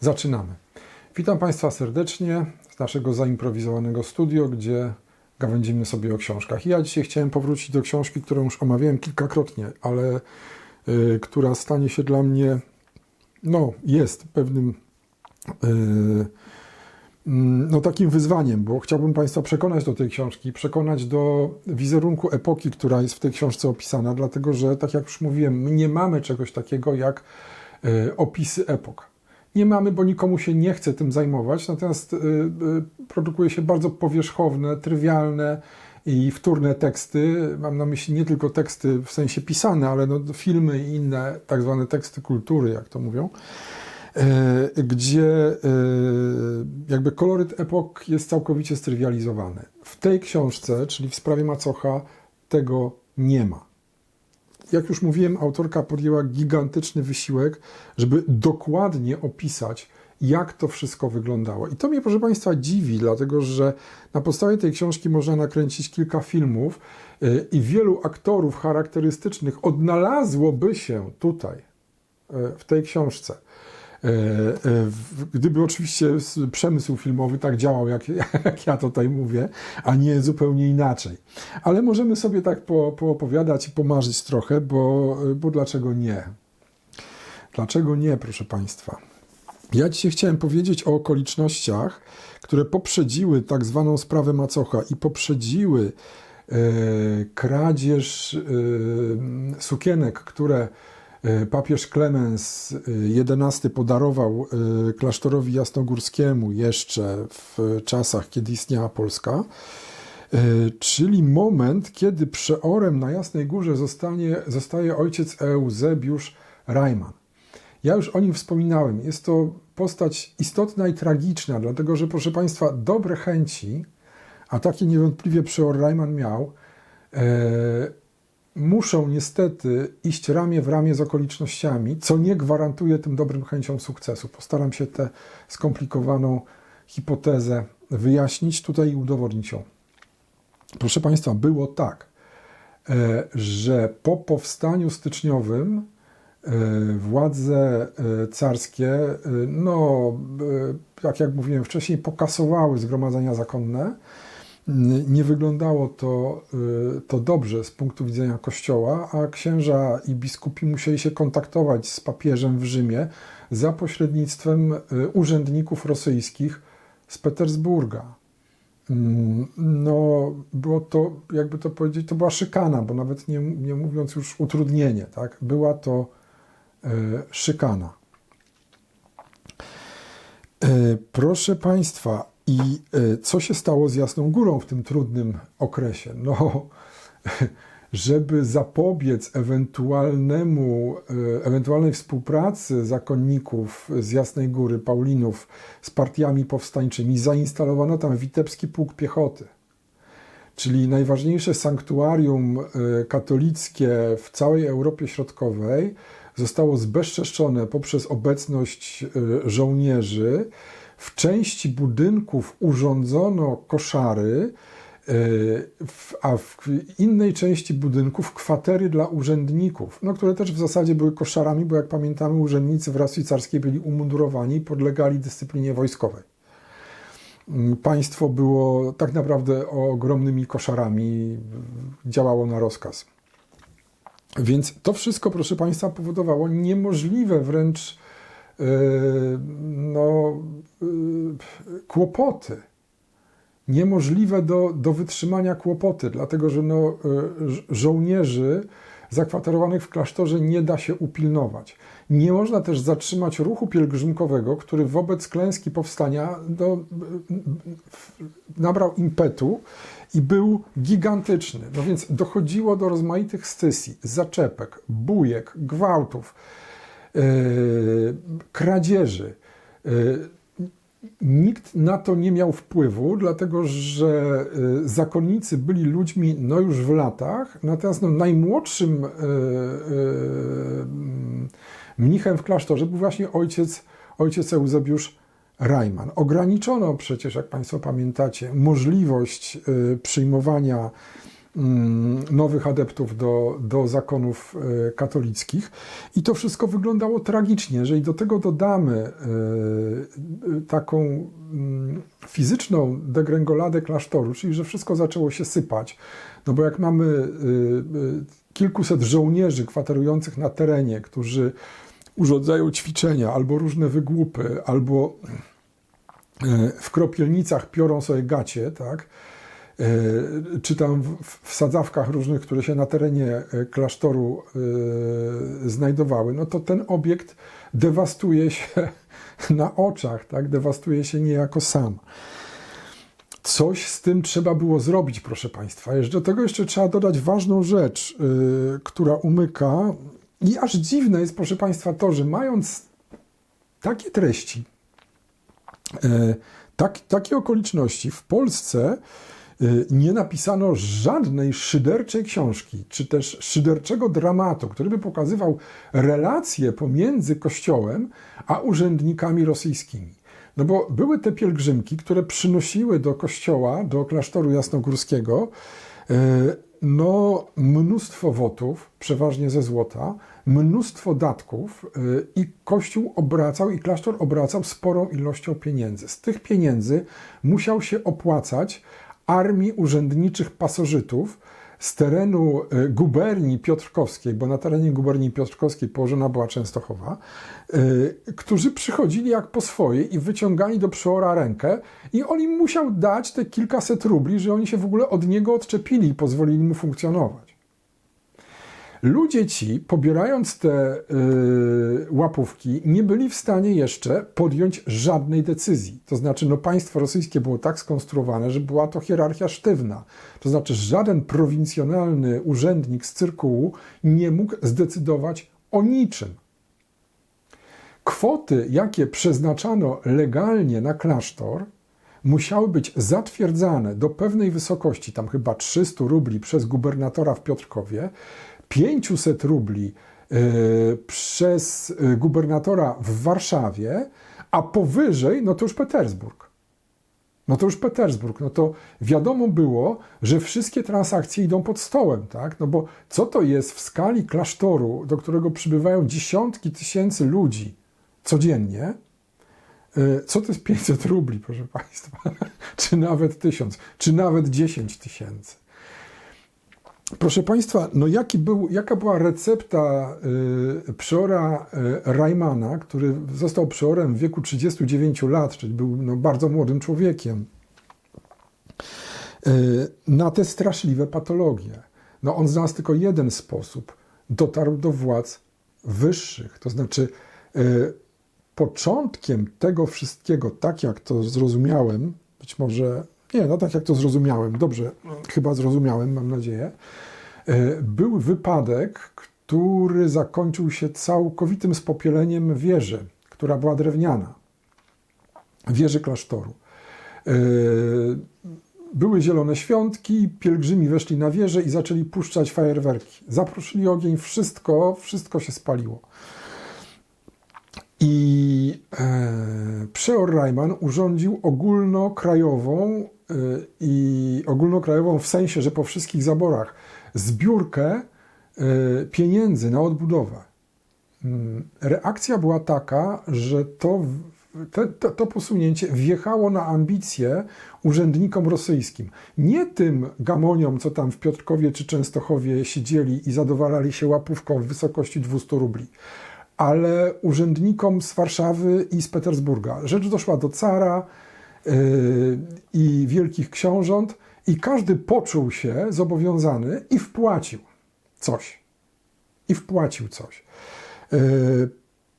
Zaczynamy. Witam Państwa serdecznie z naszego zaimprowizowanego studio, gdzie gawędzimy sobie o książkach. Ja dzisiaj chciałem powrócić do książki, którą już omawiałem kilkakrotnie, ale y, która stanie się dla mnie, no, jest pewnym y, mm, no, takim wyzwaniem, bo chciałbym Państwa przekonać do tej książki, przekonać do wizerunku epoki, która jest w tej książce opisana, dlatego że, tak jak już mówiłem, nie mamy czegoś takiego jak y, opisy epok. Nie mamy, bo nikomu się nie chce tym zajmować, natomiast y, y, produkuje się bardzo powierzchowne, trywialne i wtórne teksty. Mam na myśli nie tylko teksty w sensie pisane, ale no, filmy i inne tak zwane teksty kultury, jak to mówią, y, gdzie y, jakby koloryt epok jest całkowicie strywializowany. W tej książce, czyli w sprawie Macocha, tego nie ma jak już mówiłem, autorka podjęła gigantyczny wysiłek, żeby dokładnie opisać, jak to wszystko wyglądało. I to mnie, proszę Państwa, dziwi, dlatego że na podstawie tej książki można nakręcić kilka filmów yy, i wielu aktorów charakterystycznych odnalazłoby się tutaj, yy, w tej książce. Yy, Gdyby oczywiście przemysł filmowy tak działał, jak, jak ja tutaj mówię, a nie zupełnie inaczej. Ale możemy sobie tak po, poopowiadać i pomarzyć trochę, bo, bo dlaczego nie? Dlaczego nie, proszę Państwa? Ja dzisiaj chciałem powiedzieć o okolicznościach, które poprzedziły tak zwaną sprawę Macocha i poprzedziły e, kradzież e, sukienek, które papież Klemens XI podarował klasztorowi jasnogórskiemu jeszcze w czasach, kiedy istniała Polska, czyli moment, kiedy przeorem na Jasnej Górze zostanie, zostaje ojciec Eusebiusz Rajman. Ja już o nim wspominałem. Jest to postać istotna i tragiczna, dlatego że, proszę Państwa, dobre chęci, a takie niewątpliwie przeor Rajman miał, muszą niestety iść ramię w ramię z okolicznościami, co nie gwarantuje tym dobrym chęciom sukcesu. Postaram się tę skomplikowaną hipotezę wyjaśnić tutaj i udowodnić ją. Proszę Państwa, było tak, że po powstaniu styczniowym władze carskie, no, tak jak mówiłem wcześniej, pokasowały zgromadzenia zakonne, nie wyglądało to, to dobrze z punktu widzenia Kościoła, a księża i biskupi musieli się kontaktować z papieżem w Rzymie za pośrednictwem urzędników rosyjskich z Petersburga. No, było to, jakby to powiedzieć, to była szykana, bo nawet nie, nie mówiąc już utrudnienie, tak? Była to szykana. Proszę Państwa, i co się stało z Jasną Górą w tym trudnym okresie? No, żeby zapobiec ewentualnemu, ewentualnej współpracy zakonników z Jasnej Góry, Paulinów, z partiami powstańczymi, zainstalowano tam Witebski Pułk Piechoty, czyli najważniejsze sanktuarium katolickie w całej Europie Środkowej, zostało zbezczeszczone poprzez obecność żołnierzy, w części budynków urządzono koszary, a w innej części budynków kwatery dla urzędników, no, które też w zasadzie były koszarami, bo jak pamiętamy, urzędnicy w Rosji Carskiej byli umundurowani i podlegali dyscyplinie wojskowej. Państwo było tak naprawdę ogromnymi koszarami, działało na rozkaz. Więc to wszystko, proszę Państwa, powodowało niemożliwe wręcz no, kłopoty. Niemożliwe do, do wytrzymania kłopoty, dlatego że no, żołnierzy zakwaterowanych w klasztorze nie da się upilnować. Nie można też zatrzymać ruchu pielgrzymkowego, który wobec klęski powstania no, nabrał impetu i był gigantyczny. No więc dochodziło do rozmaitych scysji, zaczepek, bujek, gwałtów kradzieży. Nikt na to nie miał wpływu, dlatego że zakonnicy byli ludźmi no już w latach, natomiast no, najmłodszym mnichem w klasztorze był właśnie ojciec, ojciec Eusebiusz Rajman. Ograniczono przecież, jak Państwo pamiętacie, możliwość przyjmowania nowych adeptów do, do zakonów e, katolickich. I to wszystko wyglądało tragicznie. Jeżeli do tego dodamy e, taką mm, fizyczną degrengoladę klasztoru, czyli że wszystko zaczęło się sypać, no bo jak mamy e, kilkuset żołnierzy kwaterujących na terenie, którzy urządzają ćwiczenia albo różne wygłupy, albo w kropielnicach piorą sobie gacie, tak? E, czy tam w, sadzawkach różnych, które się na terenie e, klasztoru e, znajdowały, no to ten obiekt dewastuje się na oczach, tak? dewastuje się niejako sam. Coś z tym trzeba było zrobić, proszę Państwa. Do tego jeszcze trzeba dodać ważną rzecz, która umyka. I aż dziwne jest, proszę Państwa, to, że mając takie treści, tak, takie okoliczności w Polsce nie napisano żadnej szyderczej książki, czy też szyderczego dramatu, który by pokazywał relacje pomiędzy Kościołem a urzędnikami rosyjskimi. No bo były te pielgrzymki, które przynosiły do kościoła, do klasztoru jasnogórskiego, e, no mnóstwo wotów, przeważnie ze złota, mnóstwo datków e, i kościół obracał i klasztor obracał sporą ilością pieniędzy. Z tych pieniędzy musiał się opłacać armii urzędniczych pasożytów, z terenu e, guberni piotrkowskiej, bo na terenie guberni piotrkowskiej położona była Częstochowa, e, którzy przychodzili jak po swoje i wyciągali do przeora rękę i on im musiał dać te kilkaset rubli, że oni się w ogóle od niego odczepili i pozwolili mu funkcjonować. Ludzie ci, pobierając te yy, łapówki, nie byli w stanie jeszcze podjąć żadnej decyzji. To znaczy, no państwo rosyjskie było tak skonstruowane, że była to hierarchia sztywna. To znaczy, żaden prowincjonalny urzędnik z cyrkułu nie mógł zdecydować o niczym. Kwoty, jakie przeznaczano legalnie na klasztor, musiały być zatwierdzane do pewnej wysokości, tam chyba 300 rubli przez gubernatora w Piotrkowie, 500 rubli e, przez e, gubernatora w Warszawie, a powyżej, no to już Petersburg. No to już Petersburg. No to wiadomo było, że wszystkie transakcje idą pod stołem, tak? No bo co to jest w skali klasztoru, do którego przybywają dziesiątki tysięcy ludzi codziennie? E, co to jest 500 rubli, proszę Państwa? czy nawet 1000, czy nawet 10 tysięcy? Proszę Państwa, no jaki był, jaka była recepta y, przeora y, który został przeorem w wieku 39 lat, czyli był no, bardzo młodym człowiekiem, y, na te straszliwe patologie? No on znalazł tylko jeden sposób. Dotarł do władz wyższych, to znaczy y, początkiem tego wszystkiego, tak jak to zrozumiałem, być może nie, no tak jak to zrozumiałem, dobrze, chyba zrozumiałem, mam nadzieję. E, był wypadek, który zakończył się całkowitym spopieleniem wieży, która była drewniana. Wieży klasztoru. E, były zielone świątki, pielgrzymi weszli na wieżę i zaczęli puszczać fajerwerki. Zaprosili ogień, wszystko, wszystko się spaliło. I e, przeor Rajman urządził ogólnokrajową i ogólnokrajową w sensie, że po wszystkich zaborach zbiórkę e, pieniędzy na odbudowę. Mm, reakcja była taka, że to, to, to, posunięcie wjechało na ambicje urzędnikom rosyjskim. Nie tym gamoniom, co tam w Piotrkowie czy Częstochowie siedzieli i zadowalali się łapówką w wysokości 200 rubli, ale urzędnikom z Warszawy i z Petersburga. Rzecz doszła do cara i wielkich książąt i każdy poczuł się zobowiązany i wpłacił coś. I wpłacił coś. Yy,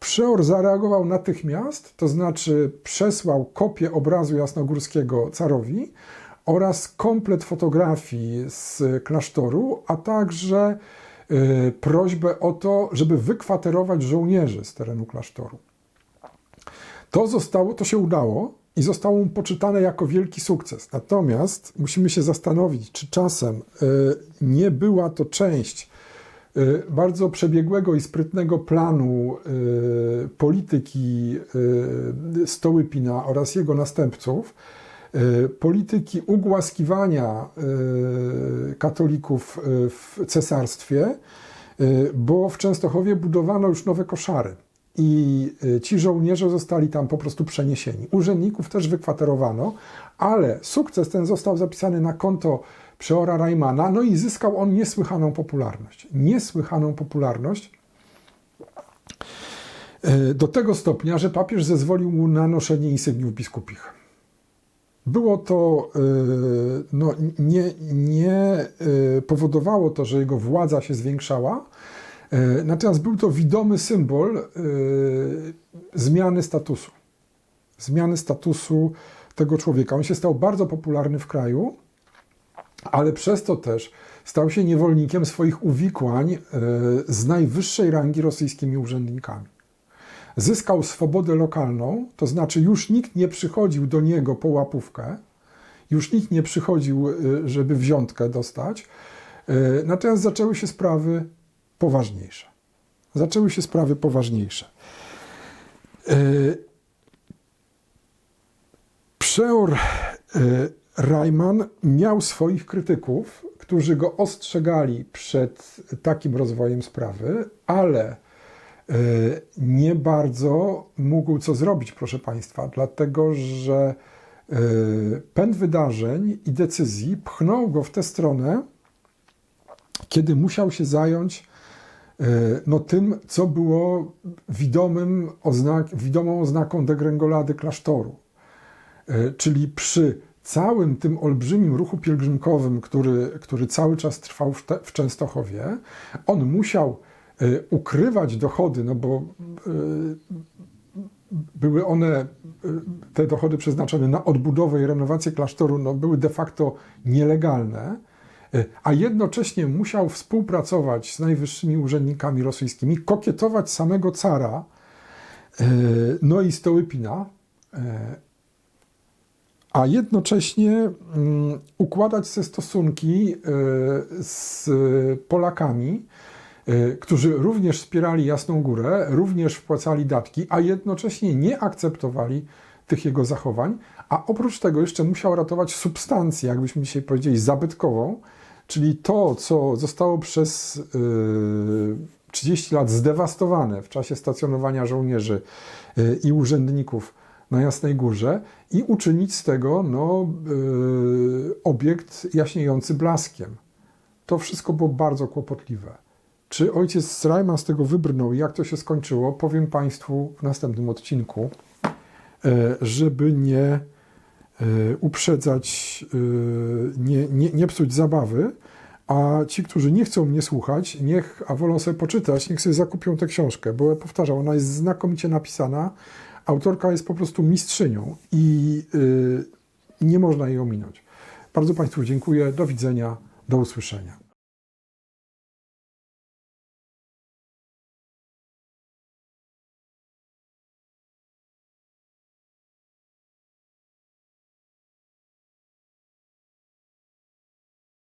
Przeor zareagował natychmiast, to znaczy przesłał kopię obrazu jasnogórskiego carowi oraz komplet fotografii z klasztoru, a także Y, prośbę o to, żeby wykwaterować żołnierzy z terenu klasztoru. To, zostało, to się udało i zostało mu poczytane jako wielki sukces. Natomiast musimy się zastanowić, czy czasem y, nie była to część y, bardzo przebiegłego i sprytnego planu polityki Stołypina oraz jego następców, polityki ugłaskiwania katolików w cesarstwie, bo w Częstochowie budowano już nowe koszary. I y, ci żołnierze zostali tam po prostu przeniesieni. Urzędników też wykwaterowano, ale sukces ten został zapisany na konto przeora Rajmana, no i zyskał on niesłychaną popularność. Niesłychaną popularność. y, Do tego stopnia, że papież zezwolił mu na noszenie insygniów biskupich. Było to, y, no, nie, nie powodowało to, że jego władza się zwiększała, natomiast był to widomy symbol y, zmiany statusu. Zmiany statusu tego człowieka. On się stał bardzo popularny w kraju, ale przez to też stał się niewolnikiem swoich uwikłań y, z najwyższej rangi rosyjskimi urzędnikami zyskał swobodę lokalną, to znaczy już nikt nie przychodził do niego po łapówkę, już nikt nie przychodził, żeby wziątkę dostać, natomiast zaczęły się sprawy poważniejsze. Zaczęły się sprawy poważniejsze. Y, Przeor Rajman miał swoich krytyków, którzy go ostrzegali przed takim rozwojem sprawy, ale E, nie bardzo mógł co zrobić, proszę Państwa, dlatego że e, pęd wydarzeń i decyzji pchnął go w tę stronę, kiedy musiał się zająć e, no, tym, co było widomym oznak, widomą oznaką degrengolady klasztoru. Czyli przy całym tym olbrzymim ruchu pielgrzymkowym, który, który cały czas trwał w, te, w Częstochowie, on musiał y, ukrywać dochody, no bo były one, te dochody przeznaczone na odbudowę i renowację klasztoru, no były de facto nielegalne, a jednocześnie musiał współpracować z najwyższymi urzędnikami rosyjskimi, kokietować samego cara, y, no i Stołypina, y, a jednocześnie mm, układać te stosunki z Polakami, którzy również wspierali Jasną Górę, również wpłacali datki, a jednocześnie nie akceptowali tych jego zachowań, a oprócz tego jeszcze musiał ratować substancję, jakbyśmy dzisiaj powiedzieli, zabytkową, czyli to, co zostało przez y, 30 lat zdewastowane w czasie stacjonowania żołnierzy y, i urzędników na Jasnej Górze i uczynić z tego no, yy, obiekt jaśniejący blaskiem. To wszystko było bardzo kłopotliwe. Czy ojciec Rajman z tego wybrnął i jak to się skończyło, powiem Państwu w następnym odcinku, żeby nie uprzedzać, yy, nie, nie, nie psuć zabawy, a ci, którzy nie chcą mnie słuchać, niech, a wolą sobie poczytać, niech sobie zakupią tę książkę, bo ja powtarzam, ona jest znakomicie napisana, Autorka jest po prostu mistrzynią i y, nie można jej ominąć. Bardzo Państwu dziękuję. Do widzenia, do usłyszenia.